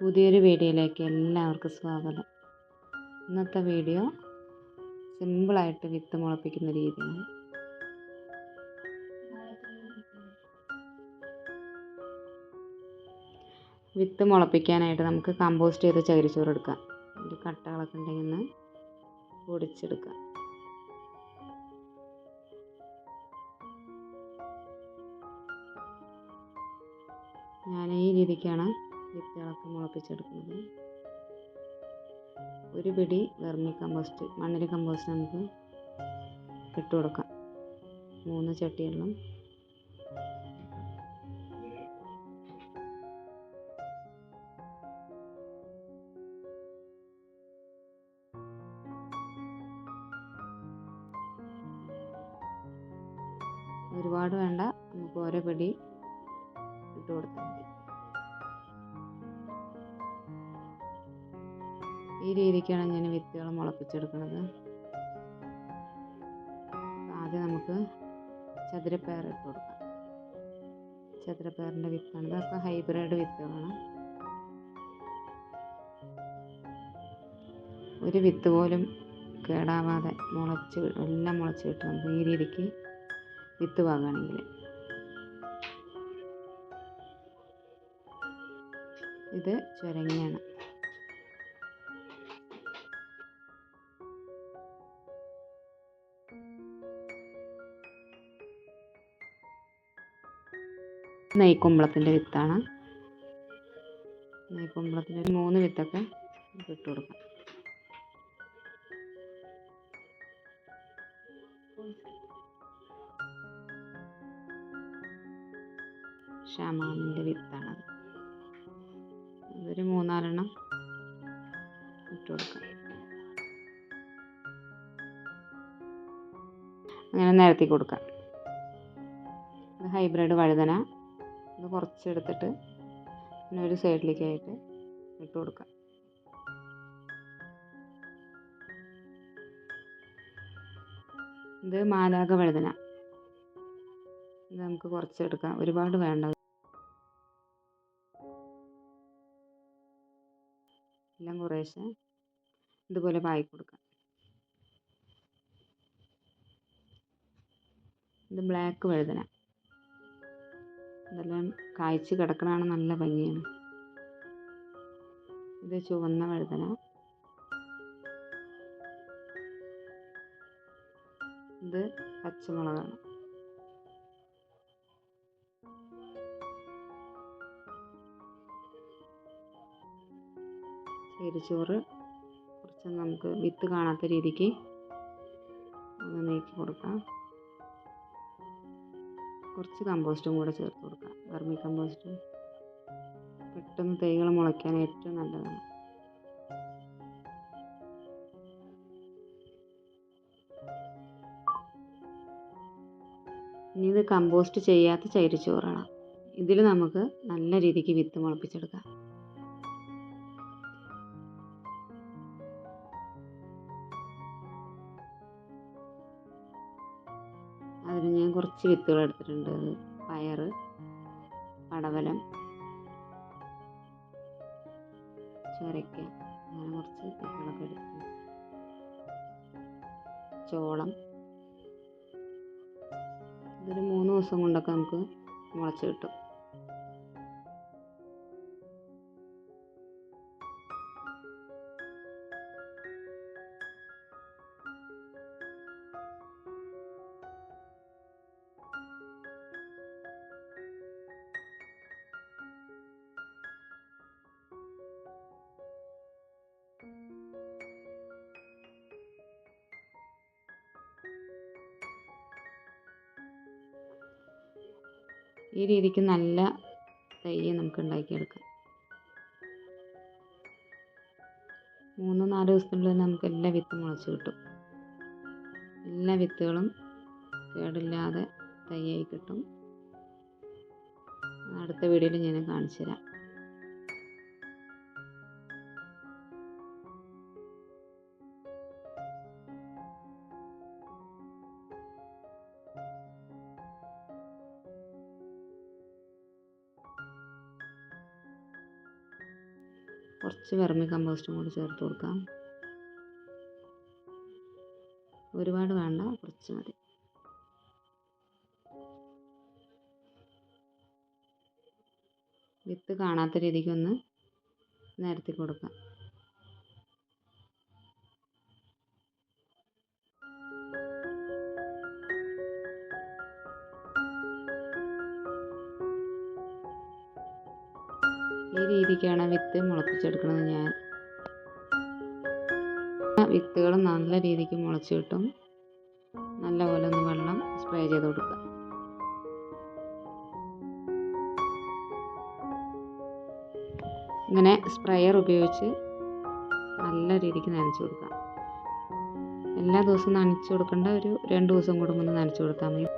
പുതിയൊരു വീഡിയോയിലേക്ക് എല്ലാവർക്കും സ്വാഗതം. ഇന്നത്തെ വീഡിയോ സിമ്പിളായിട്ട് വിത്ത് മുളപ്പിക്കുന്ന രീതിയാണ്. വിത്ത് മുളപ്പിക്കാനായിട്ട് നമുക്ക് കമ്പോസ്റ്റ് ചെയ്ത് ചകിരിച്ചോറ് എടുക്കാം. ഒരു കട്ടകളൊക്കെ ഉണ്ടെങ്കിൽ ഒന്ന് പൊടിച്ചെടുക്കാം. ഞാൻ ഈ രീതിക്കാണ് വിത്തുകളൊക്കെ മുളപ്പിച്ചെടുക്കുന്നത്. ഒരു പിടി വെർമി കമ്പോസ്റ്റ് മണ്ണിര കമ്പോസ്റ്റ് നമുക്ക് ഇട്ട് കൊടുക്കാം. മൂന്ന് ചട്ടിയെല്ലാം ഒരുപാട് വേണ്ട നമുക്ക് ഓരോ പിടി ഇട്ട് കൊടുത്താൽ മതി. ഈ രീതിക്കാണ് ഞാൻ വിത്തുകൾ മുളപ്പിച്ചെടുക്കുന്നത് ആദ്യം നമുക്ക് ചതുരപ്പയർ ഇട്ട് കൊടുക്കാം. ചതുരപ്പയറിന്റെ വിത്താണ് ഇതൊക്കെ ഹൈബ്രിഡ് വിത്തുകളാണ്. ഒരു വിത്ത് പോലും കേടാവാതെ മുളച്ച് എല്ലാം മുളച്ച് കിട്ടും നമുക്ക് ഈ രീതിക്ക് വിത്ത് വാങ്ങുകയാണെങ്കിൽ ഇത് ചുരങ്ങിയാണ്. നെയ്ക്കുമ്പളത്തിന്റെ വിത്താണ്. നെയ്ക്കുമ്പളത്തിന്റെ ഒരു മൂന്ന് വിത്തൊക്കെ ഇട്ട് കൊടുക്കാം. ഷമാമിന്റെ വിത്താണത് അതൊരു മൂന്നാലെണ്ണം ഇട്ട് കൊടുക്കാം. അങ്ങനെ നിരത്തി കൊടുക്കാം. ഹൈബ്രിഡ് വഴുതന ഇത് കുറച്ചെടുത്തിട്ട് പിന്നെ ഒരു സൈഡിലേക്കായിട്ട് ഇട്ട് കൊടുക്കാം. ഇത് മാലാക വഴുതന ഇത് നമുക്ക് കുറച്ചെടുക്കാം. ഒരുപാട് വേണ്ട. എല്ലാം കുറേശ്ശെ ഇതുപോലെ പായി കൊടുക്കാം. ഇത് ബ്ലാക്ക് വഴുതന ഇതെല്ലാം കായ്ച്ച് കിടക്കണതാണ് നല്ല ഭംഗിയാണ്. ഇത് ചുവന്ന വഴുതന. ഇത് പച്ചമുളകാണ്. ചേരിച്ചോറ് കുറച്ച് നമുക്ക് വിത്ത് കാണാത്ത രീതിക്ക് നീക്കി കൊടുക്കാം. കുറച്ച് കമ്പോസ്റ്റും കൂടെ ചേർത്ത് കൊടുക്കാം. Vermicompost. പെട്ടെന്ന് തൈകൾ മുളയ്ക്കാൻ ഏറ്റവും നല്ലതാണ്. ഇനി ഇത് കമ്പോസ്റ്റ് ചെയ്യാത്ത ചകിരിച്ചോറാണ് ഇതിൽ നമുക്ക് നല്ല രീതിക്ക് വിത്ത് മുളപ്പിച്ചെടുക്കാം. അതിന് ഞാൻ കുറച്ച് വിത്തുകൾ എടുത്തിട്ടുണ്ട്. പയർ പടവലം ചൊരയ്ക്ക അങ്ങനെ കുറച്ച് വിത്തുകളൊക്കെ എടുത്തിട്ടുണ്ട് ചോളം. ഇതൊരു മൂന്ന് ദിവസം കൊണ്ടൊക്കെ നമുക്ക് മുളച്ച് കിട്ടും. ഈ രീതിക്ക് നല്ല തൈ നമുക്ക് ഉണ്ടാക്കിയെടുക്കാം. മൂന്ന് നാല് ദിവസത്തിനുള്ളിൽ നമുക്ക് എല്ലാ വിത്തും മുളച്ച് കിട്ടും. എല്ലാ വിത്തുകളും കേടില്ലാതെ തൈയായി കിട്ടും. അടുത്ത വീഡിയോയിൽ ഞാൻ കാണിച്ചു തരാം കുറച്ച് വെർമി കമ്പോസ്റ്റും കൂടി ചേർത്ത് കൊടുക്കാം. ഒരുപാട് വേണ്ട കുറച്ച് മതി. വിത്ത് കാണാത്ത രീതിക്കൊന്ന് നിരത്തി കൊടുക്കാം. ഈ രീതിക്കാണ് വിത്ത് മുളപ്പിച്ചെടുക്കുന്നത് ഞാൻ. വിത്തുകൾ നല്ല രീതിക്ക് മുളച്ച് കിട്ടും. നല്ല പോലെ ഒന്ന് വെള്ളം സ്പ്രേ ചെയ്ത് കൊടുക്കുക. ഇങ്ങനെ സ്പ്രെയർ ഉപയോഗിച്ച് നല്ല രീതിക്ക് നനച്ചു കൊടുക്കാം എല്ലാ ദിവസവും നനച്ചു കൊടുക്കേണ്ട ഒരു രണ്ട് ദിവസം കൂടുമ്പോൾ ഒന്ന് നനച്ചു കൊടുത്താൽ മതി.